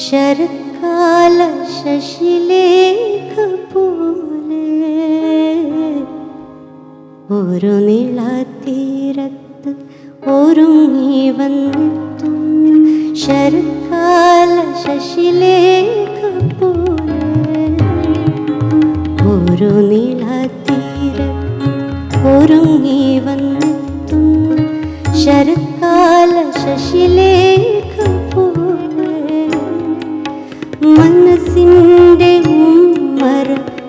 ശരത്കാല ശശിലേഖ പോലെ ഒരു നീളത്തീരത്ത് ഒരുങ്ങി വന്നെത്തുന്ന ശരത്കാല ശശിലേഖ പോലെ ഒരു നീളത്തീരത്ത് ഒരുങ്ങി വന്നെത്തുന്ന ശരത്കാല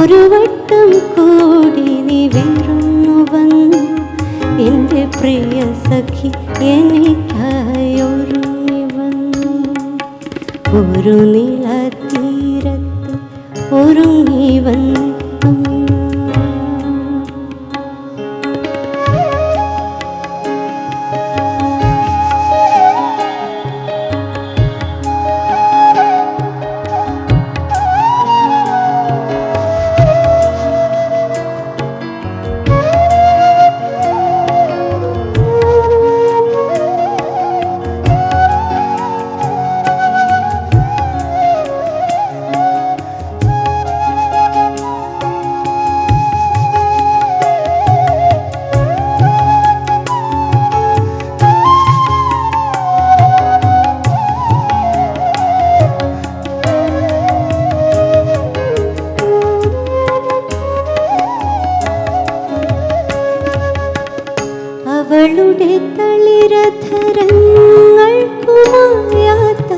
ഒരു വട്ടം കൂടി നീ വീഴുന്നു വന്നു. എന്റെ പ്രിയ സഖി എനിക്കായൊരുങ്ങി വന്നു. ഒരു നീളത്തീരത്ത് ഒരുങ്ങി വന്നെത്തുന്നു അവളുടെ തളിരധരങ്ങൾക്കുമായാത്ത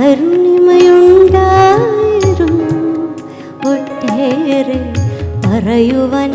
അരുണിമയുണ്ടായിരുന്നു ഒട്ടേറെ പറയുവാൻ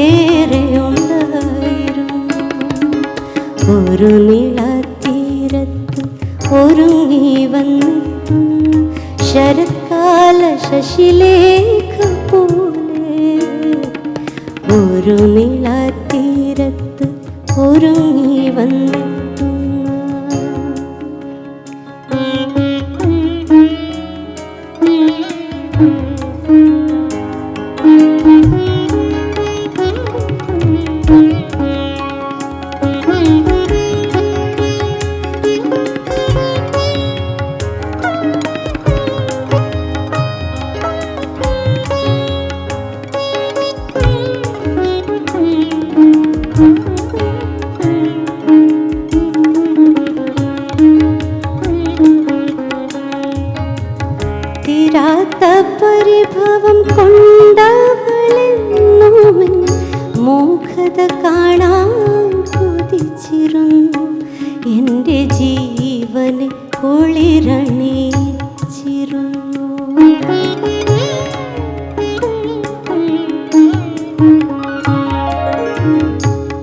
ഏറെയുണ്ടായിരുന്നു. ഒരു നിളത്തീരത്ത് ഒരുങ്ങി വന്നെത്തുന്ന ശരത്കാല ശശിലേഖ പോലെ ഒരു നിളത്തീരത്ത് ഒരുങ്ങി വന്നെത്തുന്ന മൂഖത കാണാൻ കൊതിച്ചിരുന്നു. എന്റെ ജീവനെ കുളിരണിച്ചിരുന്നു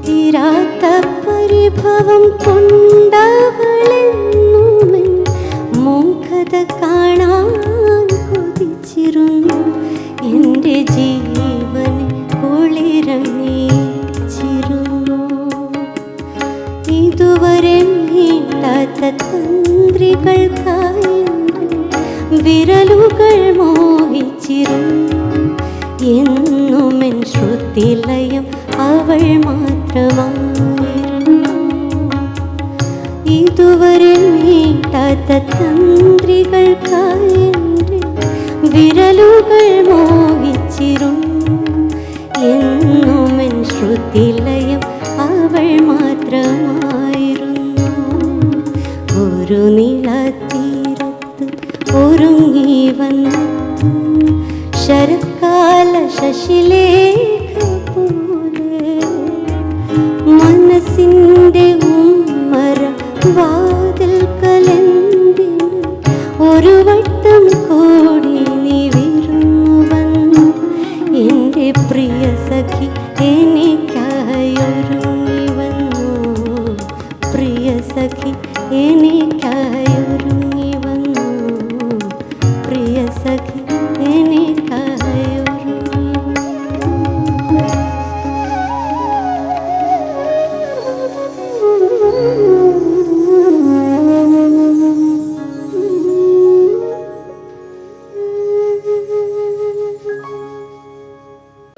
തീരാത്ത പരിഭവം കൊണ്ടവളെന്നുമെൻ വിരലുകൾ മോഹിച്ചിരുന്നു എൻ ശ്രുതിലയം അവൾ മാത്രമായിരുന്നു. ഇതുവരെ നീട്ടാത്ത തന്ത്രികൾക്കായി വിരലുകൾ മോഹിച്ചിരുന്നു എൻ ശ്രുതിലയം അവൾ മാത്രമായിരുന്നു. ഒരു വന്നെത്തും ശരത്കാല ശശിലേഖ